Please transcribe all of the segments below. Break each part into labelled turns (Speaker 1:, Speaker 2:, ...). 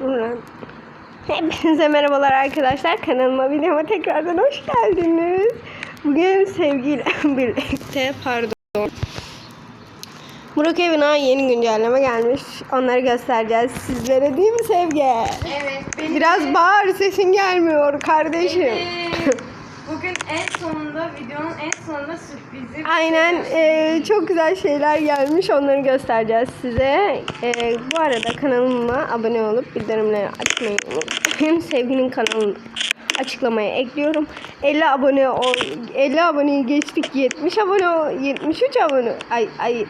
Speaker 1: Ulan. Hepinize merhabalar arkadaşlar. Kanalıma videoma tekrardan hoş geldiniz. Bugün sevgiyle birlikte pardon. Burak evine yeni güncelleme gelmiş. Onları göstereceğiz sizlere değil mi Sevgi?
Speaker 2: Evet. Benim
Speaker 1: Biraz bağır sesin gelmiyor kardeşim.
Speaker 2: Evet. Bugün en sonunda videonun en sonunda sürprizi. bir
Speaker 1: Aynen e, çok güzel şeyler gelmiş onları göstereceğiz size. E, bu arada kanalıma abone olup bildirimleri açmayı unutmayın. Sevginin kanalını açıklamaya ekliyorum. 50 abone ol 50 aboneyi geçtik 70 abone ol 73 abone ay ay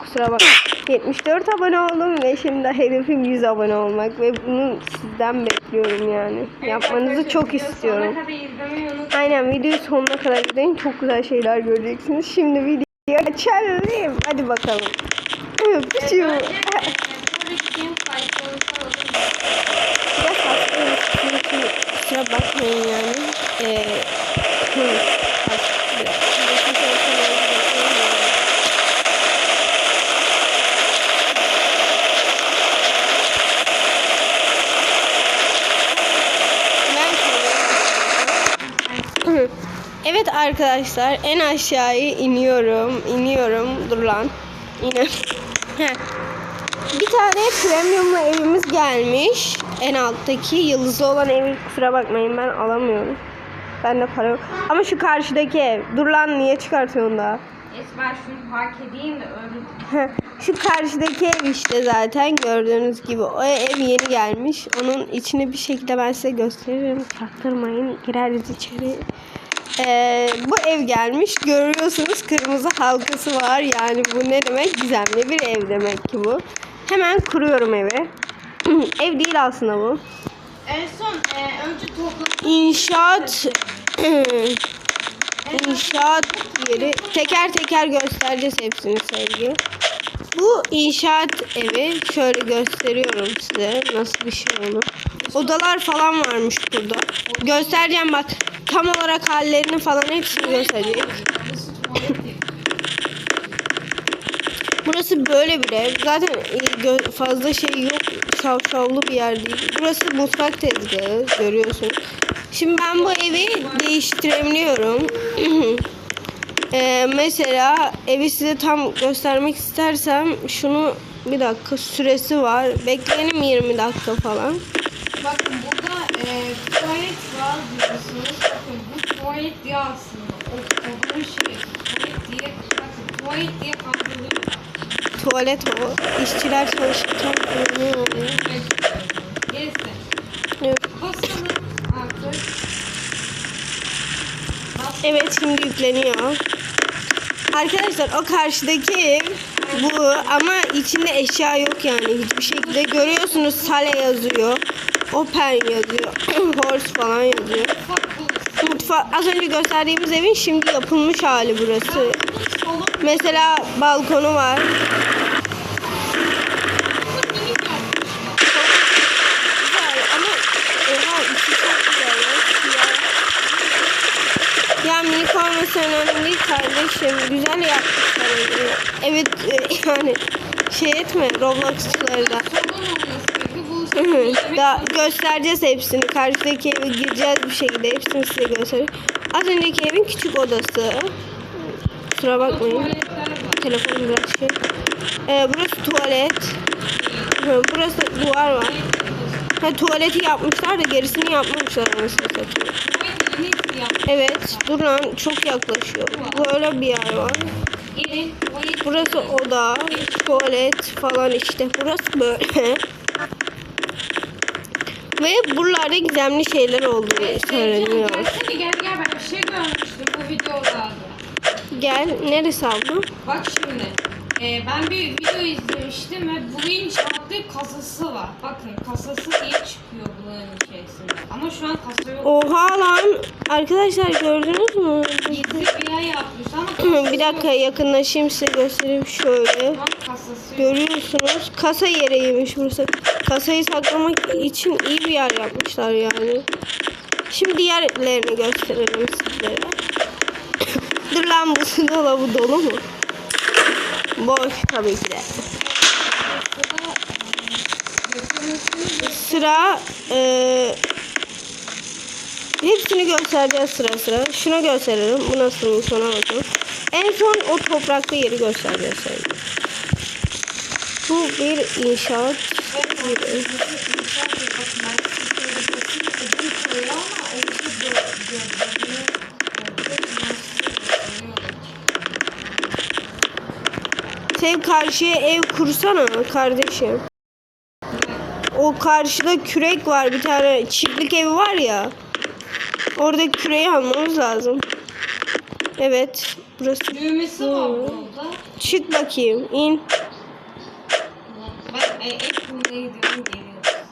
Speaker 1: kusura bak 74 abone oldum ve şimdi hedefim 100 abone olmak ve bunu sizden bekliyorum yani.
Speaker 2: Evet
Speaker 1: Yapmanızı çok istiyorum. Aynen videoyu sonuna kadar izleyin. Çok güzel şeyler göreceksiniz. Şimdi videoyu açalım. Hadi bakalım. Öpücüğüm.
Speaker 2: Bence e, buradaki game fight'ları olur mu?
Speaker 1: Biraz hastayım. Çünkü kusura bakmayın yani. Ee, Evet arkadaşlar en aşağıya iniyorum. iniyorum. Dur lan. İne. Heh. Bir tane premiumlu evimiz gelmiş. En alttaki yıldızlı olan evi kusura bakmayın ben alamıyorum. Bende para yok. Ama şu karşıdaki ev. Dur lan niye çıkartıyorsun daha?
Speaker 2: Ben şunu park edeyim de öyle.
Speaker 1: Şu karşıdaki ev işte zaten gördüğünüz gibi o ev yeni gelmiş. Onun içini bir şekilde ben size gösteririm. Çaktırmayın. Gireriz içeri. Ee, bu ev gelmiş. Görüyorsunuz kırmızı halkası var. Yani bu ne demek? Gizemli bir ev demek ki bu. Hemen kuruyorum evi. ev değil aslında bu.
Speaker 2: En son e, önce topladım.
Speaker 1: İnşaat İnşaat yeri teker teker göstereceğiz hepsini sevgi. Bu inşaat evi şöyle gösteriyorum size nasıl bir şey olur. Odalar falan varmış burada. Göstereceğim bak tam olarak hallerini falan hepsini gösterecek. Burası böyle bir ev. Zaten e, fazla şey yok. Şavşavlı bir yer değil. Burası mutfak tezgahı görüyorsun. Şimdi ben bu evi değiştirebiliyorum. Ee, mesela evi size tam göstermek istersem şunu bir dakika süresi var. Bekleyelim 20 dakika falan.
Speaker 2: Bakın burada e, tuvalet var diyorsunuz. Bakın bu tuvalet diye aslında. O kodun şey. Tuvalet diye, bakın tuvalet diye kandırılıyor.
Speaker 1: Tuvalet o. İşçiler çalışırken kullanıyor onu. Evet. Evet şimdi yükleniyor. Arkadaşlar o karşıdaki bu ama içinde eşya yok yani hiçbir şekilde görüyorsunuz sale yazıyor. Open yazıyor. Horse falan yazıyor. Mutfak az önce gösterdiğimiz evin şimdi yapılmış hali burası. Mesela balkonu var.
Speaker 2: minik yapmışlar.
Speaker 1: Güzel ama oha içi çok güzel ya. Siyah. Ya minik olması önemli değil kardeşim. Güzel yapmışlar. Evet e, yani şey etme Roblox'çuları da.
Speaker 2: Yemek
Speaker 1: Daha göstereceğiz hepsini. Karşıdaki eve gireceğiz bir şekilde. Hepsini size göstereceğiz. Az önceki evin küçük odası. Kusura bakmayın.
Speaker 2: tuvaletler var.
Speaker 1: Telefon biraz şey. Ee, burası tuvalet. Burası duvar var. Ha, tuvaleti yapmışlar da gerisini yapmamışlar anasını satayım. Evet. Dur lan çok yaklaşıyor. Böyle bir yer var. Burası oda, tuvalet falan işte. Burası böyle. Ve buralarda gizemli şeyler olduğu söyleniyor.
Speaker 2: Gel gel ben bir şey görmüştüm bu videolarda.
Speaker 1: Gel. Neresi abla?
Speaker 2: Bak şimdi. e, ben bir video izlemiştim ve bu inşaatta kasası var. Bakın kasası diye çıkıyor bunların içerisinde. Ama şu an kasa yok.
Speaker 1: Oha lan. Arkadaşlar gördünüz mü?
Speaker 2: Gizli bir yer yapmış ama
Speaker 1: bir dakika
Speaker 2: yok.
Speaker 1: yakınlaşayım size göstereyim şöyle. Görüyorsunuz kasa yeriymiş burası. Kasayı saklamak için iyi bir yer yapmışlar yani. Şimdi diğerlerini gösterelim sizlere. Dur lan bu dolabı dolu mu? Boş tabii ki de.
Speaker 2: E,
Speaker 1: sıra eee hepsini göstereceğiz sıra sıra. Şunu gösterelim. Bu nasılmış ona bakalım. En son o topraklı yeri göstereceğiz sevgili. Bu bir inşaat yeri. Sev karşıya ev kursana kardeşim. O karşıda kürek var bir tane çiftlik evi var ya. Orada küreği almamız lazım. Evet. Burası.
Speaker 2: Düğmesi var burada.
Speaker 1: Çık bakayım. in.
Speaker 2: Ben e, bulmaya gidiyorum geliyoruz.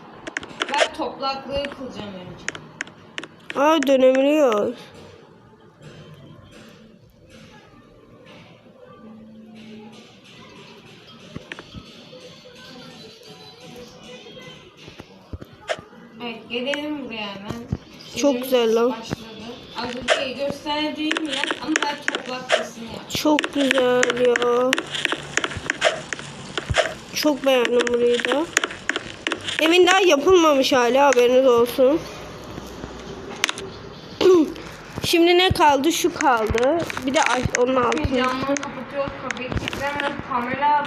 Speaker 2: Ben toplaklığı kılacağım önce.
Speaker 1: Aa dönebiliyor.
Speaker 2: Gelelim buraya hemen.
Speaker 1: Çok güzel lan.
Speaker 2: Başladı. Az önce gösterdiğim yer ama ben toplaklısını yapacağım.
Speaker 1: Çok güzel ya. Çok beğendim burayı da. Evin daha yapılmamış hali haberiniz olsun. Şimdi ne kaldı? Şu kaldı. Bir de ay- onun altı.
Speaker 2: Camları kapatıyoruz. Kapıyı kilitlemeden kamera.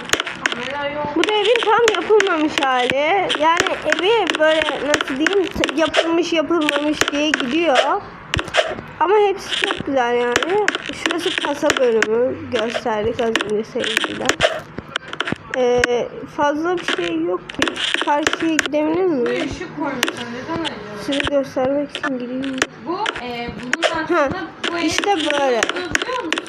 Speaker 1: Bu da evin tam yapılmamış hali. Yani evi böyle nasıl diyeyim yapılmış yapılmamış diye gidiyor. Ama hepsi çok güzel yani. Şurası kasa bölümü gösterdik az önce sevgililer. Ee, fazla bir şey yok ki. Karşıya gidebilir miyim?
Speaker 2: ışık koymuşlar. Neden öyle?
Speaker 1: Size göstermek için gideyim.
Speaker 2: Bu e, bunun altında bu evin
Speaker 1: işte böyle.
Speaker 2: Biliyor musun?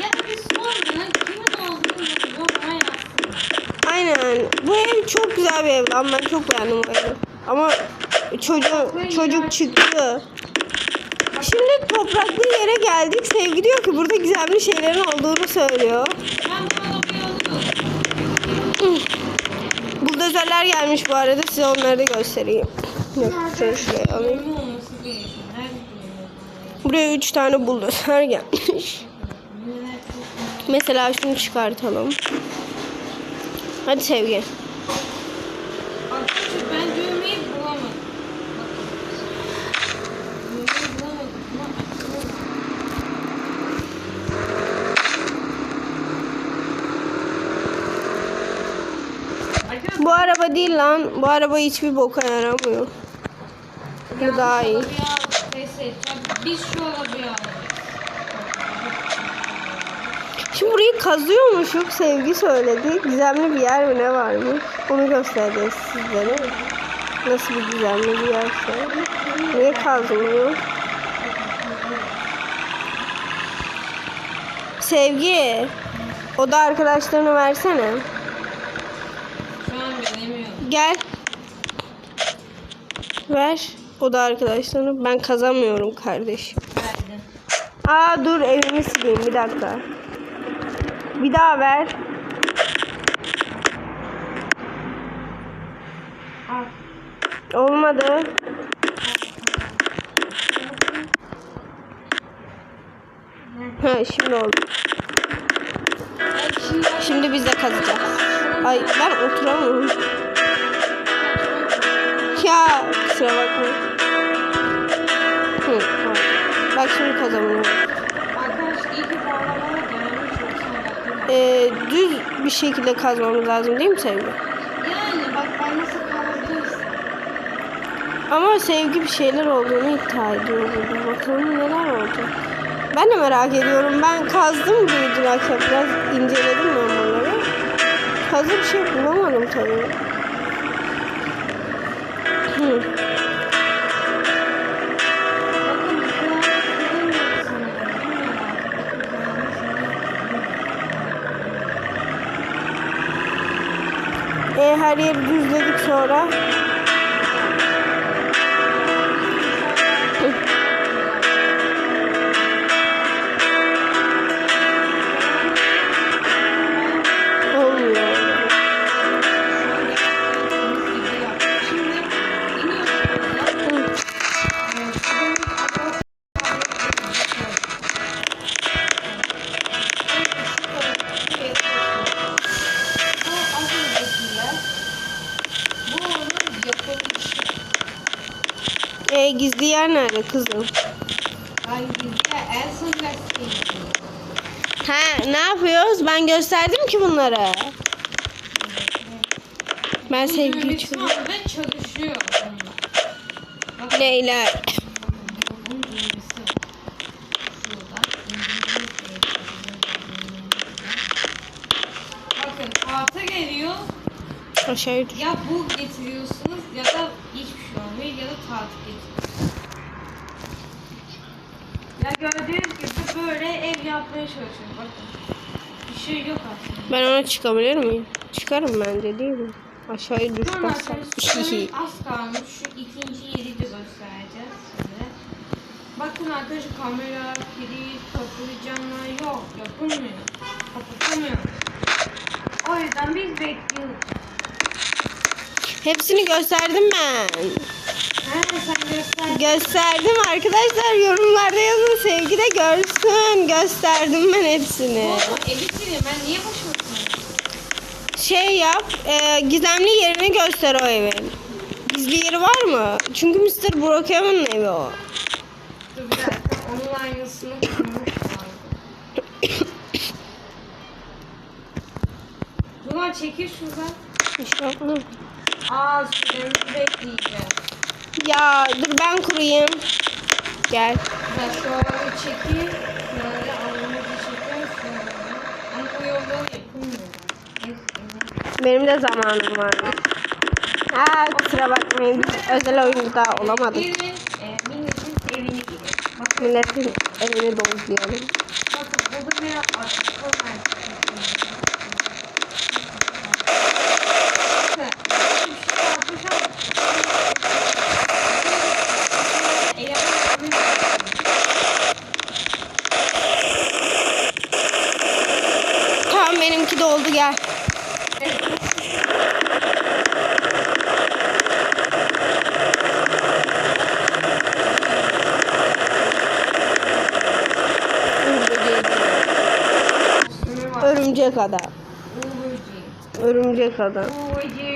Speaker 2: Ya da bir sorunun kimin olduğunu yoruma yazsın.
Speaker 1: Aynen. Bu ev çok güzel bir ev lan. Ben çok beğendim bu evi. Ama çocuk, çocuk çıktı. Şimdi topraklı yere geldik. Sevgi diyor ki burada gizemli şeylerin olduğunu söylüyor. Buldozerler gelmiş bu arada. Size onları da göstereyim. Şöyle alayım. Buraya üç tane buldozer gelmiş. Mesela şunu çıkartalım. Hadi Sevgi.
Speaker 2: Arkadaşlar ben düğmeyi bulamadım. Bakın. Düğmeyi bulamadım ama açıyorum. Arkadaşlar
Speaker 1: Bu araba değil lan. Bu araba hiçbir boka yaramıyor. Bu daha iyi.
Speaker 2: Biz şu.
Speaker 1: Şimdi burayı kazıyormuşuk sevgi söyledi. Gizemli bir yer mi ne varmış? Onu göstereceğiz sizlere. Nasıl bir gizemli bir yerse. Niye kazmıyor? Sevgi. O da arkadaşlarını versene. Gel. Ver. O da arkadaşlarını. Ben kazamıyorum kardeşim.
Speaker 2: Verdim.
Speaker 1: Aa dur evimi sileyim bir dakika. Bir daha ver.
Speaker 2: Al.
Speaker 1: Olmadı. Ha şimdi oldu.
Speaker 2: Şimdi
Speaker 1: biz de kazacağız. Ay ben oturamıyorum. Ya kusura bakma. Hı, tamam. Bak şimdi kazanıyorum. Ee, düz bir şekilde kazmamız lazım değil mi Sevgi?
Speaker 2: Yani bak ben nasıl kavurduysa.
Speaker 1: Ama Sevgi bir şeyler olduğunu iddia ediyor burada. Bakalım neler oldu. Ben de merak ediyorum. Ben kazdım dün akşam. Biraz inceledim ben bunları. Fazla bir şey bulamadım tabii. Hı.
Speaker 2: Bakın bu kulağına kırılmıyor sanırım. Bilmiyorum artık. Bu kulağına sanırım.
Speaker 1: E, her yeri Ha ne yapıyoruz? Ben gösterdim ki bunları. Ben sevgili
Speaker 2: ve çalışıyor. İngilizce Bakın tahta geliyor.
Speaker 1: Aşağıya düş.
Speaker 2: Ya bu getiriyorsunuz ya da hiçbir şey olmuyor ya da tahta getiriyorsunuz. Ya gördüğünüz gibi böyle ev yapmaya çalışıyorum. Bakın. Bir şey yok aslında.
Speaker 1: Ben ona çıkabilir miyim? Çıkarım bence değil mi? Aşağıya
Speaker 2: Tamam
Speaker 1: baksam.
Speaker 2: arkadaşlar süremiz az kalmış. Şu ikinci yeri de göstereceğiz size. Bakın arkadaşlar kamera, kilit, kapılı camlar yok. Yapılmıyor. Kapatamıyor. O yüzden biz bekliyoruz.
Speaker 1: Hepsini gösterdim ben. Gösterdim arkadaşlar yorumlarda yazın sevgi de görsün. Gösterdim ben hepsini.
Speaker 2: Sileyim ben niye boşuna
Speaker 1: Şey yap e, gizemli yerini göster o evin. Gizli yeri var mı? Çünkü Mr. Brookhaven'ın evi o.
Speaker 2: Dur bir dakika onun aynısını kurmuş. Duman çekil şuradan.
Speaker 1: İnşallah.
Speaker 2: Aa süremizi bekleyeceğiz.
Speaker 1: Ya dur ben kurayım. Gel.
Speaker 2: Ben şöyle çekeyim. Şöyle alnımızı çekiyorum şöyle. Ama bu yolda yapılmıyor.
Speaker 1: Benim de zamanım var. Aa kusura bakmayın. Biz özel oyunda olamadık.
Speaker 2: Gelin e, milletin evine gidelim. Bakın,
Speaker 1: Milletin evini dolduruyorum.
Speaker 2: bakın burada bir açık var.
Speaker 1: Tamam benimki doldu gel. Uğur böceği değil. Örümcek adam. Örümcek adam.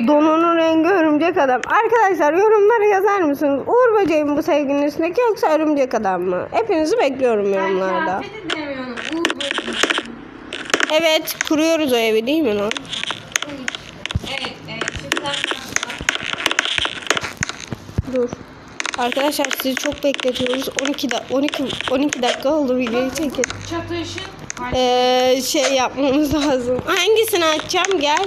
Speaker 1: Donunun rengi örümcek adam. Arkadaşlar yorumlara yazar mısınız? Uğur böceği mi bu sevginin üstündeki yoksa örümcek adam mı? Hepinizi bekliyorum yorumlarda. Evet kuruyoruz o evi değil mi lan?
Speaker 2: Evet, evet.
Speaker 1: Dur. Arkadaşlar sizi çok bekletiyoruz. 12 da 12 12 dakika oldu videoyu çekin.
Speaker 2: Çatışın.
Speaker 1: Ee, şey yapmamız lazım. Hangisini açacağım? Gel.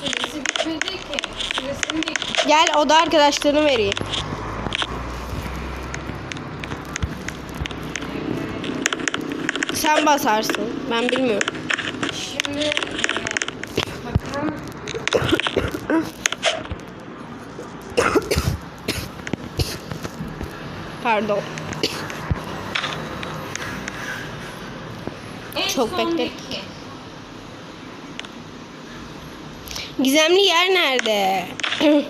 Speaker 2: Süresi bitmedi ki. Süresini bekliyor.
Speaker 1: Gel oda arkadaşlarını vereyim. Sen basarsın. Ben bilmiyorum.
Speaker 2: Şimdi e, bakalım.
Speaker 1: Pardon. Çok beklettik. Gizemli yer nerede?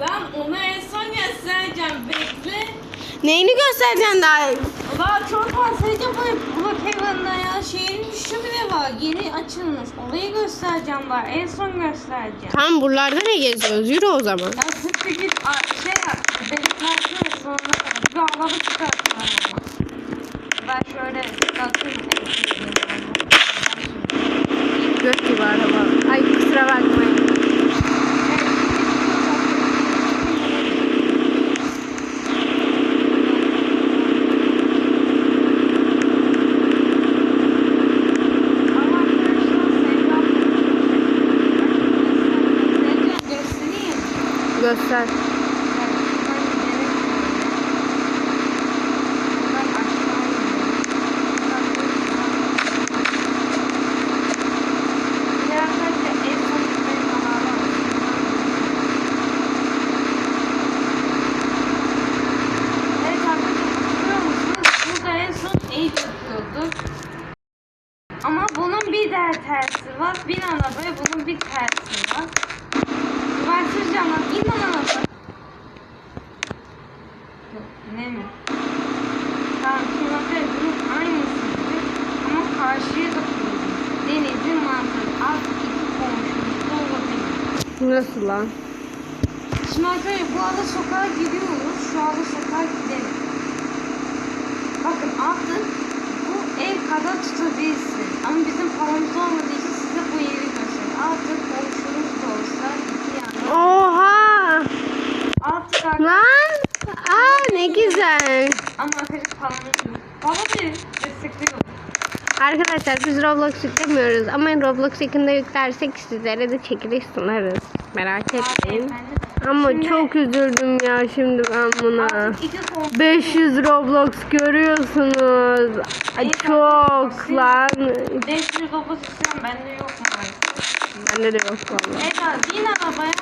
Speaker 2: Lan onu en son göstereceğim. Bekle.
Speaker 1: Neyini göstereceksin daha?
Speaker 2: Valla çok bahsedeceğim bu Brookhaven'da ya. Şehrin şu bile var. Yeni açılmış. Orayı göstereceğim var. En son göstereceğim.
Speaker 1: Tam buralarda ne geziyoruz? Yürü o zaman.
Speaker 2: Ya sıkı git şey yap. Açsana sonuna kadar. Bir alanı çıkartma. Ben şöyle çıkartayım.
Speaker 1: Gök gibi araba. Ay kusura bakmayın. Göster.
Speaker 2: Ama bunun bir der tersi var. Bin arabaya bunun bir tersi var. Başlayacağım lan. İn lan araba. Yok, ne mi? Tamam şimdi bakın bunun aynısı gibi. Ama karşıya da koyuyoruz. Denizin mantığı. Alt iki komşumuz da olabilir.
Speaker 1: Nasıl lan?
Speaker 2: Şimdi arkadaşlar bu arada sokağa giriyoruz. Şu anda sokağa gidelim. Bakın altın bu ev kadar tutabilirsiniz. Ama bizim paramız olmadığı için size bu yeri göstereyim. Altın komşunuz da olsa iki yana.
Speaker 1: Oha!
Speaker 2: Altın arkadaşlar.
Speaker 1: Lan! Aa ne güzel.
Speaker 2: Ama arkadaşlar paramız yok. Bana verin. Destekliyorum.
Speaker 1: Arkadaşlar biz Roblox yüklemiyoruz ama Roblox yakında yüklersek sizlere de çekiliş sunarız. Merak etmeyin. Ama
Speaker 2: Şimdi-
Speaker 1: çok üzüldüm ya şimdi ben buna.
Speaker 2: Artık iki komşu.
Speaker 1: 500 Roblox görüyorsunuz. Ay, çok lan.
Speaker 2: 509 istiyorum. Bende yok maalesef.
Speaker 1: Bende de yok vallahi.
Speaker 2: Eda bin arabaya.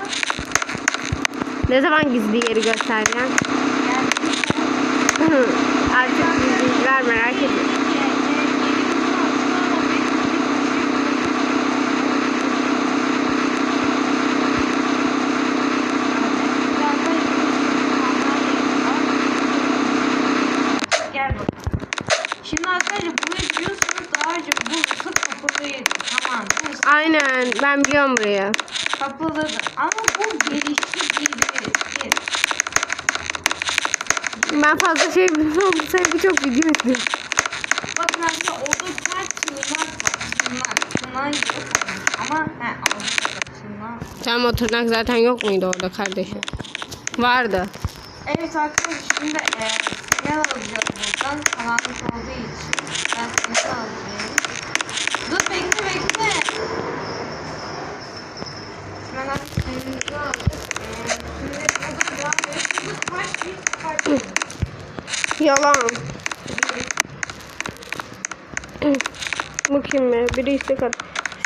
Speaker 1: Ne zaman gizli yeri göstereceğim? Artık bilgiler merak etmeyin.
Speaker 2: Gel bakalım. Şimdi arkadaşlar burayı biliyorsunuz daha önce burası kapalıydı. Tamam. Burası
Speaker 1: Aynen ben biliyorum burayı.
Speaker 2: kapalıydı. Ama bu gelişti gibi.
Speaker 1: Ben fazla şey bilmiyorum. Sefer çok video izliyorum.
Speaker 2: Bakın arkadaşlar orada ters tırnak var. Tırnak. Tırnak yok. Ama he aldık tırnak.
Speaker 1: Tamam o tırnak zaten yok muydu orada kardeşim? Vardı.
Speaker 2: Evet arkadaşlar şimdi e, sinyal alacağız buradan karanlık olduğu için. Ben sinyal alacağım. Dur bekle bekle. Ben artık sinyalimizi aldık. E, şimdi burada devam ediyoruz. Bu taş bir taş.
Speaker 1: Yalan. Bu kim mi? Biri istek at.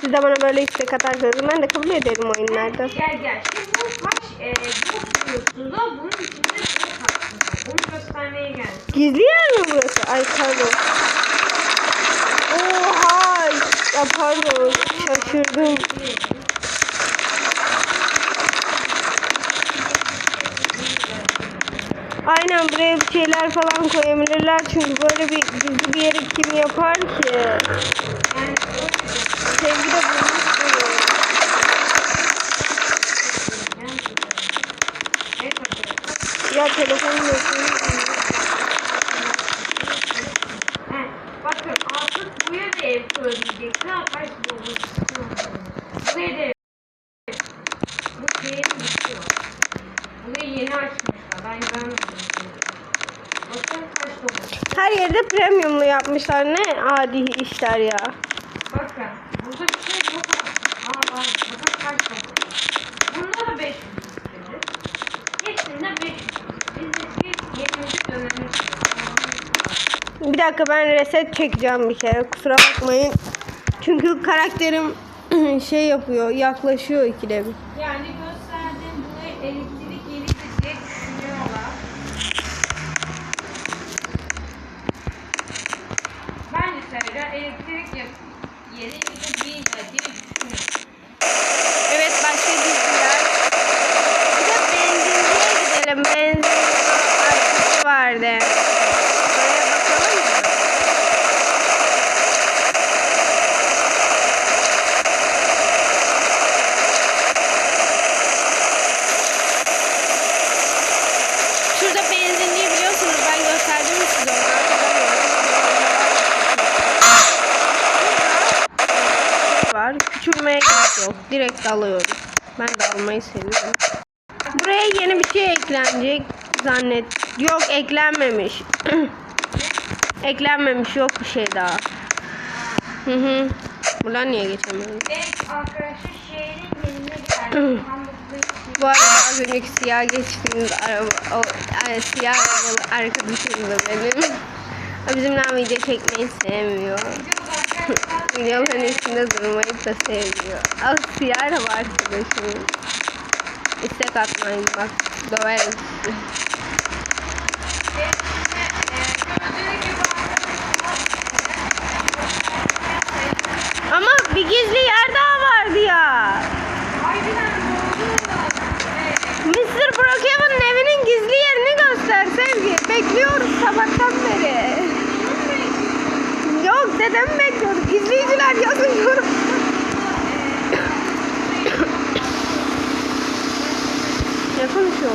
Speaker 1: Siz de bana böyle istek atarsanız ben de kabul ederim oyunlarda.
Speaker 2: Gel gel. Şimdi bu taş e, bu sürüyorsunuz da bunun içinde bu taş. Onu göstermeye geldim.
Speaker 1: Gizli yer mi burası? Ay pardon. Oha! Ya pardon. Şaşırdım. Aynen buraya bir şeyler falan koyabilirler çünkü böyle bir gizli bir yeri kim yapar ki?
Speaker 2: Yani
Speaker 1: Sevgi de bulmuş. Ya telefonum yok.
Speaker 2: He, Bakın artık buraya da ev kurabilecekler. Kaç bulur. Buraya da ev. Bu şehir bitiyor. Burayı yeni açmışlar. Ben görmedim. Bakın kaç bulur.
Speaker 1: Yerde premiumlu yapmışlar. Ne adi işler ya.
Speaker 2: Bakın. Burada bir şey yok. Aa var. Bakın kaç bulur. Bunda da 500 istedim. Hepsinde 500. Biz de bir 20. dönemi
Speaker 1: Bir dakika ben reset çekeceğim bir kere. Kusura bakmayın. Çünkü karakterim şey yapıyor. Yaklaşıyor ikide bir.
Speaker 2: Yani gösterdiğim buraya elektrik gelir diye düşünüyorlar. Ben de söyleyeceğim elektrik yap- yeri değil diye düşünüyorum.
Speaker 1: Evet başka diziler. Bir de benzinciye gidelim. Benzin arkası vardı. Oraya bakalım mı? Şurada benzinliği biliyorsunuz. Ben gösterdim mi size onu hatırlamıyorum. Burada var. Küçülmeye gerek alıyoruz. Ben de almayı seviyorum. Buraya yeni bir şey eklenecek zannet. Yok eklenmemiş. eklenmemiş yok bir şey daha. Hı hı. Buradan niye geçemiyorum? Bu arada az önceki siyah geçtiğimiz araba, o yani siyah arabalı arkadaşım da benim. O bizimle video çekmeyi sevmiyor. Videoların üstünde durmayı da seviyor. O siyah araba arkadaşım. İstek atmayın bak döverim. Ama bir gizli yer daha vardı ya. Mr. Brookhaven'ın evinin gizli yerini göster Sevgi. Bekliyoruz sabahtan beri. Yok dedem bekliyoruz. İzleyiciler yazın yorum. ne konuşuyor?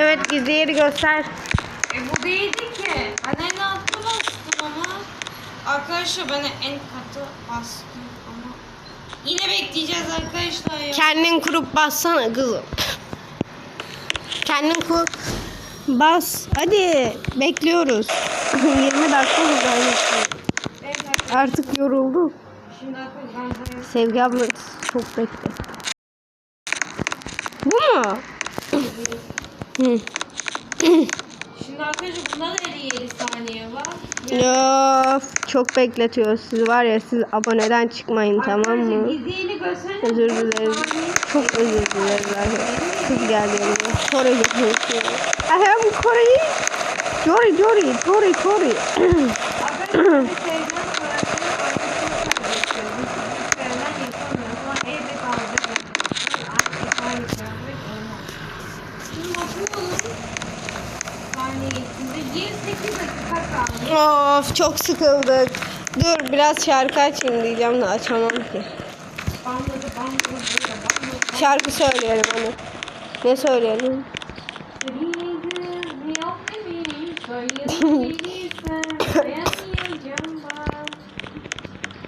Speaker 1: Evet gizli yeri göster.
Speaker 2: E bu değildi ki. Ben en altta bastım ama. Arkadaşlar ben en katı bastım ama. Yine bekleyeceğiz arkadaşlar ya.
Speaker 1: Kendin kurup bassana kızım. Kendin kur. Bas. Hadi. Bekliyoruz. 20 dakika
Speaker 2: arkadaşlar.
Speaker 1: Artık.
Speaker 2: Şimdi böyle
Speaker 1: Sevgi abla çok bekle. Bu mu? Hı.
Speaker 2: Şimdi arkadaşlar bunda da 57 saniye var.
Speaker 1: Of, çok bekletiyor. Siz var ya siz aboneden çıkmayın tamam mı? Özür dileriz. Çok özür dileriz arkadaşlar. Kız geldi. Kore götürüyor. I am Kore. Jory, Jory, Jory, Jory.
Speaker 2: Arkadaşlar bir sevgilen sonrasında arkadaşını kaybediyoruz. Biz sevgilen yapamıyoruz ama evde kalacak. Artık aynı kıyafet olmaz. Şimdi bakalım. Saniye içinde 28 dakika kaldı.
Speaker 1: Of çok sıkıldık. Dur biraz şarkı açayım diyeceğim de açamam ki. Şarkı söyleyelim hani. Ne söyleyelim?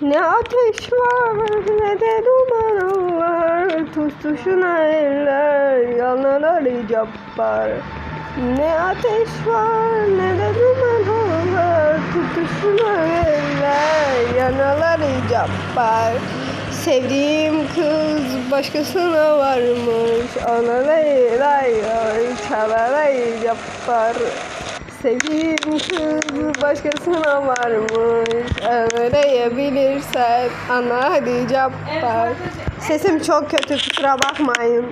Speaker 1: Ne ateş var ne de duman var Tutuşuna eller yanarlar cabbar Ne ateş var ne de duman var Tutuşuna eller yanarlar cabbar Sevdiğim kız başkasına varmış Ona lay lay lay çalaray cabbar Sevdiğim kız başkasına varmış Öğrenebilirsen ana hadi cabbar. Sesim çok kötü kusura bakmayın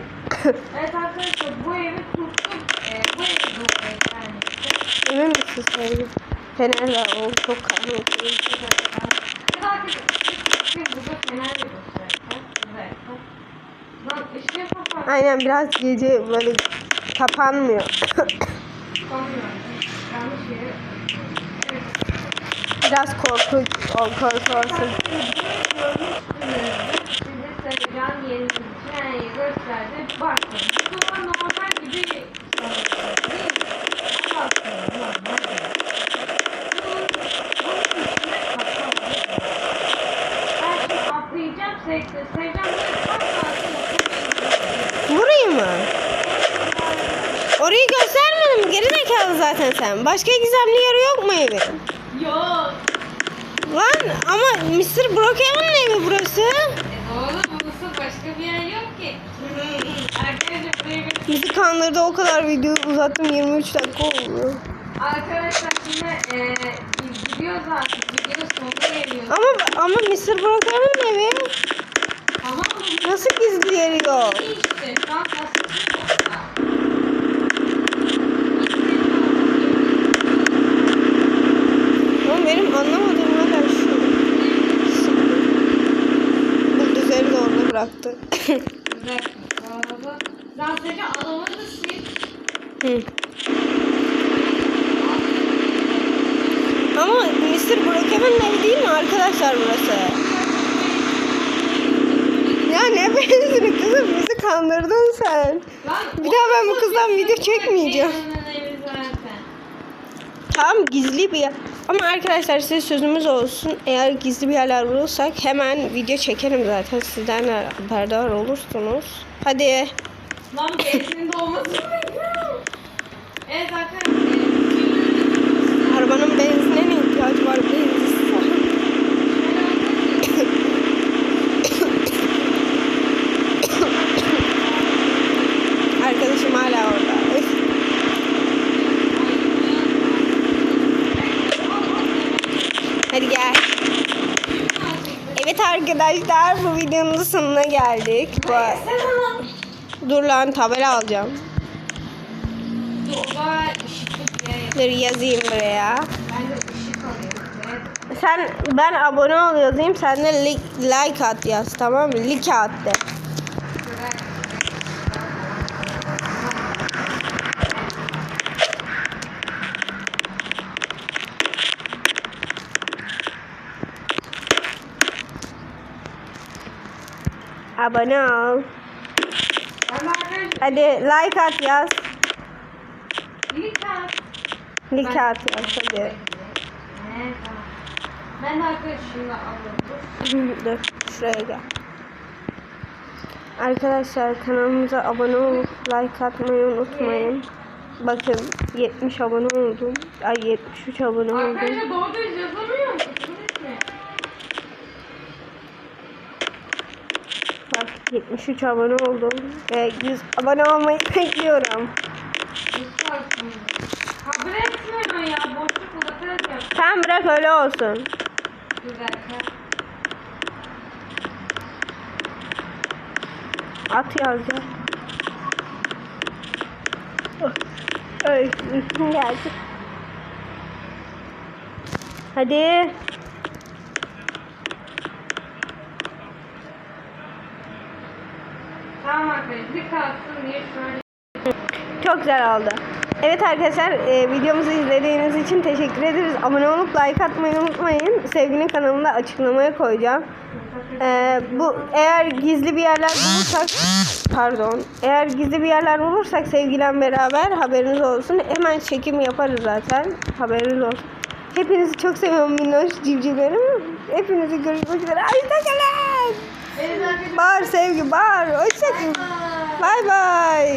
Speaker 2: Evet arkadaşlar bu evi tuttum. Ee, bu evi buradayız yani.
Speaker 1: Emin misin sevgilim? Fenerler o çok karanlık. Aynen biraz gece böyle kapanmıyor. Biraz korkunç ol korku olsun
Speaker 2: gösterdi. Bakın. Bu normal gibi sanırım. Değil mi? Ama aslında normal değil. Bunun- bunun üstüne kapalı. Ben şimdi atlayacağım. Seveceğim. Seveceğim. Kaç saat
Speaker 1: Burayı mı? Orayı zekalı zaten sen Başka gizemli yeri yok mu evin?
Speaker 2: Yok.
Speaker 1: Lan ama Mr. Brookhaven'ın evi burası
Speaker 2: E oğlum burası başka bir yer yok ki. Arkadaşlar buraya bir...
Speaker 1: Bizi kandırdı o kadar video uzattım 23 dakika oldu.
Speaker 2: Arkadaşlar şimdi e, biz gidiyoruz artık. Videonun sonuna geliyoruz.
Speaker 1: Ama ama Mr. Brookhaven'ın evi
Speaker 2: Tamam
Speaker 1: nasıl gizli yeri yok?
Speaker 2: İyi işte. Şu an kastettim orada.
Speaker 1: Ama benim anlamadığım hala şu. Buldozeri de orada bıraktı.
Speaker 2: Güzel. Bu arada. Zaten sil.
Speaker 1: Hı. Ama Mr. Brookhaven'ın evi değil mi arkadaşlar burası? Ya ne benzini kızım bizi kandırdın sen.
Speaker 2: Lan,
Speaker 1: Bir daha ben bu kızdan video çekmeyeceğim. Tam gizli bir yer. Ama arkadaşlar size sözümüz olsun. Eğer gizli bir yerler bulursak hemen video çekerim zaten. Sizden de haberdar olursunuz. Hadi.
Speaker 2: Lan dolması bekliyorum. Evet arkadaşlar.
Speaker 1: Arabanın benzine ne ihtiyacı var? Benzinsiz. Arkadaşım hala orada. Üf. Hadi gel. Evet arkadaşlar bu videonun da sonuna geldik. Bu... Dur lan tabela alacağım. Dur yazayım buraya. Sen ben abone ol yazayım sen de li- like at yaz tamam mı? Like at de. Abone ol. Hadi like at yaz.
Speaker 2: Bir kağıt.
Speaker 1: Bir kağıt yaz hadi.
Speaker 2: Ben arkadaşımla alıyorum.
Speaker 1: Dur şuraya gel. Arkadaşlar kanalımıza abone olup like atmayı unutmayın. Bakın 70 abone oldum. Ay 73 abone oldum.
Speaker 2: Arkadaşlar doğru düz yazamıyorum. Kusura mi?
Speaker 1: Bak 73 abone oldum. Ve 100 abone olmayı bekliyorum.
Speaker 2: Kabul etmiyor ya. Boşluk uzatarak yap.
Speaker 1: Tamam bırak öyle olsun. At yaz ya. Ay geldi. Hadi.
Speaker 2: Tamam arkadaşlar. Bir kalsın diye şu an
Speaker 1: Çok güzel oldu. Evet arkadaşlar e, videomuzu izlediğiniz için teşekkür ederiz. Abone olup like atmayı unutmayın. Sevginin kanalında açıklamaya koyacağım. E, bu eğer gizli bir yerler bulursak pardon eğer gizli bir yerler bulursak sevgilen beraber haberiniz olsun. Hemen çekim yaparız zaten. Haberiniz olsun. Hepinizi çok seviyorum minnoş civcivlerim. Hepinizi görüşmek üzere. Hoşçakalın. Bağır sevgi bağır. Hoşçakalın. 拜拜。